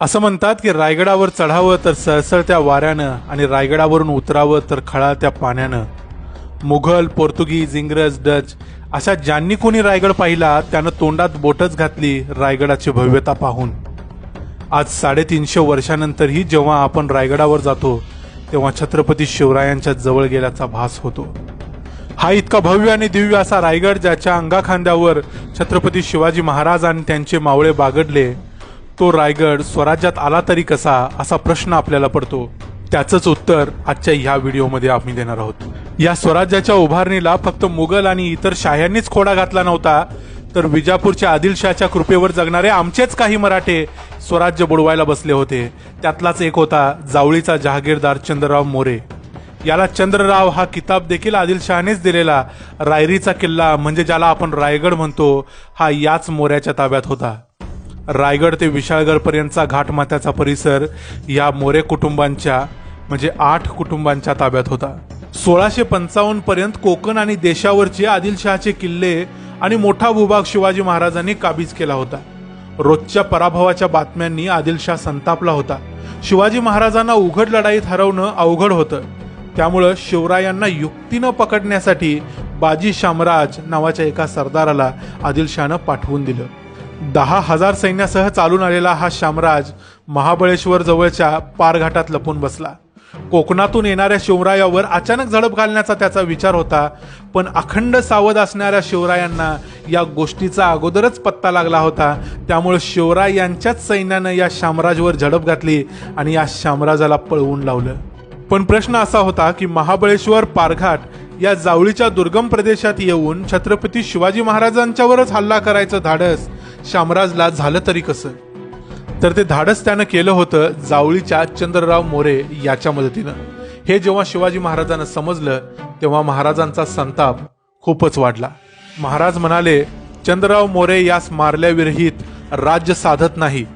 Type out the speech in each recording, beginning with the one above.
असं म्हणतात की रायगडावर चढावं तर सळसळत्या वाऱ्यानं आणि रायगडावरून उतरावं तर खळाळत्या पाण्यानं. मुघल पोर्तुगीज इंग्रज डच अशा ज्यांनी कोणी रायगड पाहिला त्यानं तोंडात बोटच घातली रायगडाची भव्यता पाहून. आज साडेतीनशे वर्षानंतरही जेव्हा आपण रायगडावर जातो तेव्हा छत्रपती शिवरायांच्या जवळ गेल्याचा भास होतो. हा इतका भव्य आणि दिव्य असा रायगड ज्याच्या अंगाखांद्यावर छत्रपती शिवाजी महाराज आणि त्यांचे मावळे बागडले तो रायगड स्वराज्यात आला तरी कसा असा प्रश्न आपल्याला पडतो. त्याचंच उत्तर आजच्या ह्या व्हिडिओमध्ये आम्ही देणार आहोत. या स्वराज्याच्या उभारणीला फक्त मुघल आणि इतर शाह्यांनीच खोडा घातला नव्हता तर विजापूरच्या आदिलशहाच्या कृपेवर जगणारे आमचेच काही मराठे स्वराज्य बुडवायला बसले होते. त्यातलाच एक होता जावळीचा जहागीरदार चंद्रराव मोरे. याला चंद्रराव हा किताब देखील आदिलशहानेच दिलेला. रायरीचा किल्ला म्हणजे ज्याला आपण रायगड म्हणतो हा याच मोऱ्याच्या ताब्यात होता. रायगड ते विशाळगडपर्यंतचा घाटमाथ्याचा परिसर या मोरे कुटुंबांच्या म्हणजे आठ कुटुंबांच्या ताब्यात होता. सोळाशे पंचावन्न पर्यंत कोकण आणि देशावरचे आदिलशहाचे किल्ले आणि मोठा भूभाग शिवाजी महाराजांनी काबीज केला होता. रोजच्या पराभवाच्या बातम्यांनी आदिलशाह संतापला होता. शिवाजी महाराजांना उघड लढाईत हरवणं अवघड होतं. त्यामुळं शिवरायांना युक्तीनं पकडण्यासाठी बाजी शामराज नावाच्या एका सरदाराला आदिलशहानं पाठवून दिलं. दहा हजार सैन्यासह चालून आलेला हा शामराज महाबळेश्वर जवळच्या पारघाटात लपून बसला. कोकणातून येणाऱ्या शिवरायावर अचानक झडप घालण्याचा त्याचा विचार होता पण अखंड सावध असणाऱ्या शिवरायांना या गोष्टीचा अगोदरच पत्ता लागला होता. त्यामुळे शिवराय यांच्याच सैन्यानं या शामराजवर झडप घातली आणि या शामराजाला पळवून लावलं. पण प्रश्न असा होता की महाबळेश्वर पारघाट या जावळीच्या दुर्गम प्रदेशात येऊन छत्रपती शिवाजी महाराजांच्यावरच हल्ला करायचं धाडस शामराजला झालं तरी कसं? तर ते धाडस त्यानं केलं होतं जावळीच्या चंद्रराव मोरे याच्या मदतीनं. हे जेव्हा शिवाजी महाराजांना समजलं तेव्हा महाराजांचा संताप खूपच वाढला. महाराज म्हणाले चंद्रराव मोरे यास मारल्याविरहित राज्य साधत नाही.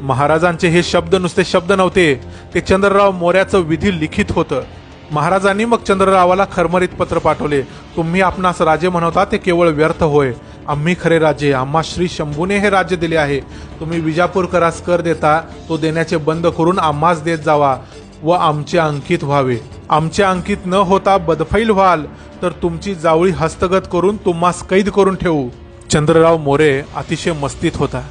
महाराजांचे हे शब्द नुसते शब्द नव्हते ते चंद्रराव मोऱ्याचं विधी लिखित होतं. महाराजांनी मग चंद्ररावाला खरमरीत पत्र पाठवले. तुम्ही आपणास राजे म्हणवता ते केवळ व्यर्थ होय. आम्ही खरे राजे आम्हा श्री शंभूने हे राज्य दिले आहे. तुम्ही विजापूरकरास कर देता तो देण्याचे बंद करून आम्हास देत जावा व आमचे अंकित व्हावे. आमचे अंकित न होता बदफैल व्हाल तर तुमची जावळी हस्तगत करून तुम्हास कैद करून ठेवू. चंद्रराव मोरे अतिशय मस्तीत होता.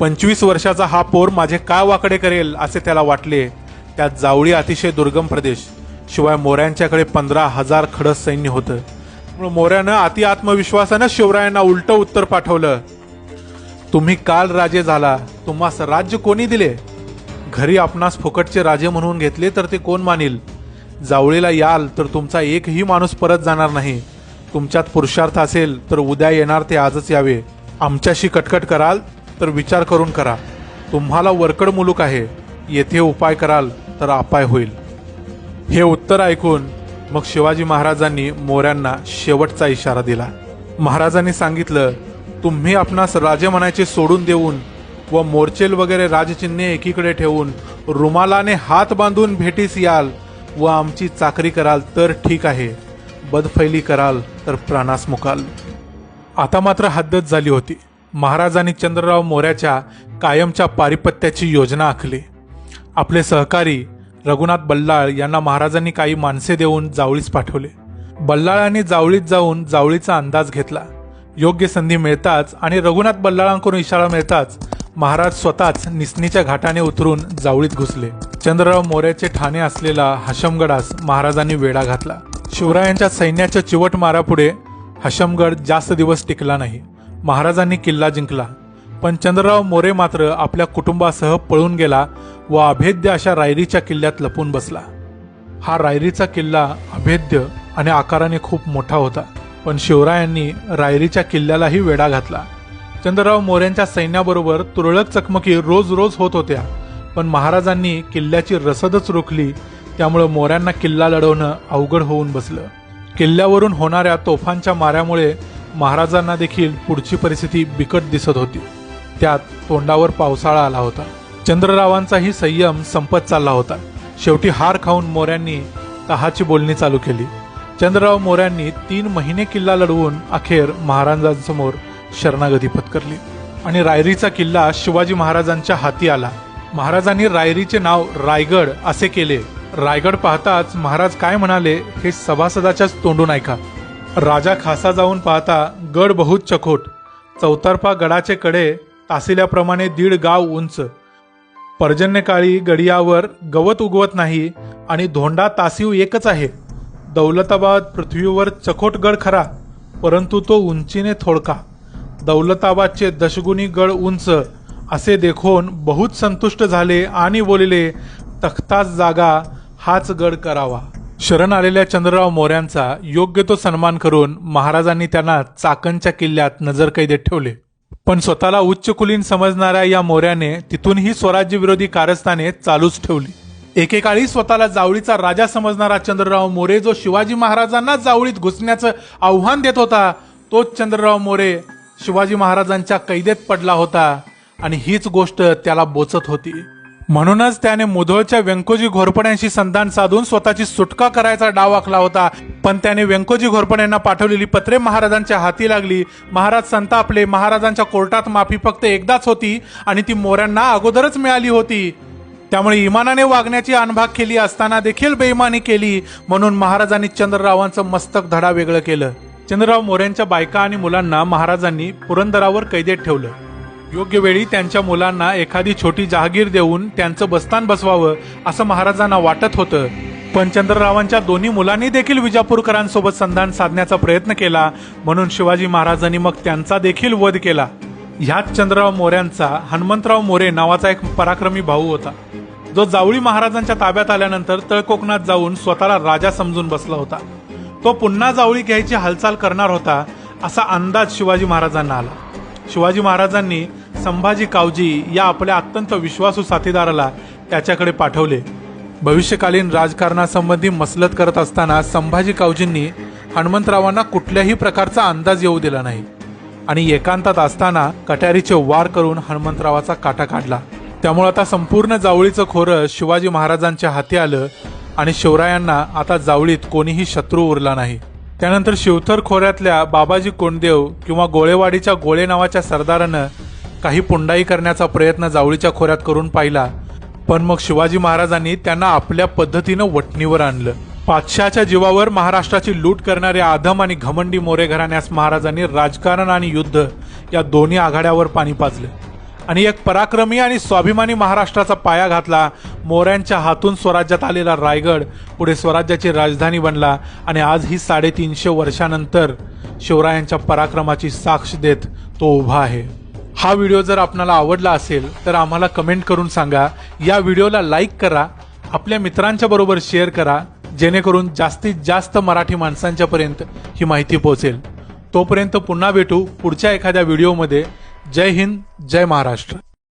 पंचवीस वर्षाचा हा पोर माझे काय वाकडे करेल असे त्याला वाटले. त्यात जावळी अतिशय दुर्गम प्रदेश. शिवाय मोऱ्यांच्याकडे पंधरा हजार खडस सैन्य होतं. मोऱ्यानं अति आत्मविश्वासानं शिवरायांना उलट उत्तर पाठवलं. तुम्ही काल राजे झाला. तुम्हास राज्य कोणी दिले? घरी आपणास फुकटचे राजे म्हणून घेतले तर ते कोण मानील? जावळीला याल तर तुमचा एकही माणूस परत जाणार नाही. तुमच्यात पुरुषार्थ असेल तर उद्या येणार ते आजच यावे. आमच्याशी कटकट कराल तर विचार करून करा. तुम्हाला वरकड मुलूक आहे. येथे उपाय कराल तर अपाय होईल. हे उत्तर ऐकून मग शिवाजी महाराजांनी मोऱ्यांना शेवटचा इशारा दिला. महाराजांनी सांगितलं तुम्ही आपणास राजे म्हणायचे सोडून देऊन व मोर्चेल वगैरे राजचिन्हे एकीकडे ठेवून रुमालाने हात बांधून भेटीस याल व आमची चाकरी कराल तर ठीक आहे. बदफैली कराल तर प्राणास मुकाल. आता मात्र हद्दच झाली होती. महाराजांनी चंद्रराव मोऱ्याच्या कायमच्या पारिपत्याची योजना आखली. आपले सहकारी रघुनाथ बल्लाळ यांना महाराजांनी काही माणसे देऊन जावळीस पाठवले. बल्लाळांनी जावळीत जाऊन जावळीचा अंदाज घेतला. योग्य संधी मिळताच आणि रघुनाथ बल्लाळांकडून इशारा मिळताच महाराज स्वतःच निसनीच्या घाटाने उतरून जावळीत घुसले. चंद्रराव मोऱ्याचे ठाणे असलेला हशमगडास महाराजांनी वेढा घातला. शिवरायांच्या सैन्याच्या चिवट मारापुढे हशमगड जास्त दिवस टिकला नाही. महाराजांनी किल्ला जिंकला. पण चंद्रराव मोरे मात्र आपल्या कुटुंबासह पळून गेला व अभेद्य अशा रायरीच्या किल्ल्यात लपून बसला. हा रायरीचा किल्ला अभेद्य आणि आकाराने खूप मोठा होता पण शिवरायांनी रायरीच्या किल्ल्यालाही वेढा घातला. चंद्रराव मोऱ्यांच्या सैन्याबरोबर तुरळक चकमकी रोज रोज होत होत्या पण महाराजांनी किल्ल्याची रसदच रोखली त्यामुळे मोऱ्यांना किल्ला लढवणं अवघड होऊन बसलं. किल्ल्यावरून होणाऱ्या तोफांच्या माऱ्यामुळे महाराजांना देखील पुढची परिस्थिती बिकट दिसत होती. त्यात तोंडावर पावसाळा आला होता. चंद्ररावांचाही संयम संपत चालला होता. शेवटी हार खाऊन मोऱ्यांनी तहाची बोलणी चालू केली. चंद्रराव मोऱ्यांनी तीन महिने किल्ला लढवून अखेर महाराजांसमोर शरणागती पत्करली. आणि रायरीचा किल्ला शिवाजी महाराजांच्या हाती आला. महाराजांनी रायरीचे नाव रायगड असे केले. रायगड पाहताच महाराज काय म्हणाले हे सभासदाच्याच तोंडून ऐका. राजा खासा जाऊन पाहता गड बहुत चकोट चौतर्फा गडाचे कडे तासिल्याप्रमाणे दीड गाव उंच. पर्जन्यकाळी गडियावर गवत उगवत नाही आणि धोंडा तासीव एकच आहे. दौलताबाद पृथ्वीवर चकोट गड खरा परंतु तो उंचीने थोडका. दौलताबादचे दशगुणी गड उंच असे देखून बहुत संतुष्ट झाले आणि बोलिले तख्ताच जागा हाच गड करावा. शरण आलेल्या चंद्रराव मोऱ्यांचा योग्य तो सन्मान करून महाराजांनी त्यांना चाकणच्या किल्ल्यात नजरकैदेत ठेवले. पण स्वतःला उच्च कुलीन समजणाऱ्या या मोऱ्याने तिथूनही स्वराज्य विरोधी कारस्थाने चालूच ठेवली. एकेकाळी स्वतःला जावळीचा राजा समजणारा चंद्रराव मोरे जो शिवाजी महाराजांना जावळीत घुसण्याचं आव्हान देत होता तोच चंद्रराव मोरे शिवाजी महाराजांच्या कैदेत पडला होता आणि हीच गोष्ट त्याला बोचत होती. म्हणूनच त्याने मुधोळच्या व्यंकोजी घोरपड्यांशी संधान साधून स्वतःची सुटका करायचा डाव आखला होता. पण त्याने व्यंकोजी घोरपड्यांना पाठवलेली पत्रे महाराजांच्या हाती लागली. महाराज संतापले. महाराजांच्या कोर्टात माफी फक्त एकदाच होती आणि ती मोऱ्यांना अगोदरच मिळाली होती. त्यामुळे इमानाने वागण्याची अनभाग केली असताना देखील बेईमानी केली. म्हणून महाराजांनी चंद्ररावांचं मस्तक धडा वेगळं केलं. चंद्रराव मोऱ्यांच्या बायका आणि मुलांना महाराजांनी पुरंदरावर कैदेत ठेवलं. योग्य वेळी त्यांच्या मुलांना एखादी छोटी जहागीर देऊन त्यांचं बस्तान बसवावं असं महाराजांना वाटत होतं. पण चंद्ररावांच्या दोन्ही मुलांनी देखील विजापूरकरांसोबत संधान साधण्याचा प्रयत्न केला म्हणून शिवाजी महाराजांनी मग त्यांचा देखील वध केला. ह्याच चंद्रराव मोऱ्यांचा हनुमंतराव मोरे नावाचा एक पराक्रमी भाऊ होता. जो जावळी महाराजांच्या ताब्यात आल्यानंतर तळकोकणात जाऊन स्वतःला राजा समजून बसला होता. तो पुन्हा जावळी घ्यायची हालचाल करणार होता असा अंदाज शिवाजी महाराजांना आला. शिवाजी महाराजांनी संभाजी कावजी या आपल्या अत्यंत विश्वासू साथीदाराला त्याच्याकडे पाठवले. भविष्यकालीन राजकारणासंबंधी मसलत करत असताना संभाजी कावजींनी हनुमंतरावांना कुठल्याही प्रकारचा अंदाज येऊ दिला नाही आणि एकांतात असताना कट्यारीचे वार करून हनुमंतरावाचा काटा काढला. त्यामुळे आता संपूर्ण जावळीचं खोरं शिवाजी महाराजांच्या हाती आलं आणि शिवरायांना आता जावळीत कोणीही शत्रू उरला नाही. त्यानंतर शिवथर खोऱ्यातल्या बाबाजी कोंडदेव किंवा गोळेवाडीच्या गोळे नावाच्या सरदारानं काही पुंडाई करण्याचा प्रयत्न जावळीच्या खोऱ्यात करून पाहिला. पण मग शिवाजी महाराजांनी त्यांना आपल्या पद्धतीनं वटणीवर आणलं. पातशाच्या जीवावर महाराष्ट्राची लूट करणाऱ्या आधम आणि घमंडी मोरे घराण्यास महाराजांनी राजकारण आणि युद्ध या दोन्ही आघाड्यावर पाणी पाजलं. आणि एक पराक्रमी आणि स्वाभिमानी महाराष्ट्राचा पाया घातला मोऱ्यांच्या हातून स्वराज्यात आलेला रायगड पुढे स्वराज्याची राजधानी बनला आणि आज ही साडेतीनशे वर्षानंतर शिवरायांच्या पराक्रमाची साक्ष देत तो उभा आहे. हा व्हिडिओ जर आपणाला आवडला असेल तर आम्हाला कमेंट करून सांगा. या व्हिडिओला लाईक करा. आपल्या मित्रांच्या बरोबर शेअर करा. जेणेकरून जास्तीत जास्त मराठी माणसांच्यापर्यंत ही माहिती पोहोचेल. तोपर्यंत पुन्हा भेटू पुढच्या एखाद्या व्हिडिओमध्ये. जय हिंद जय महाराष्ट्र.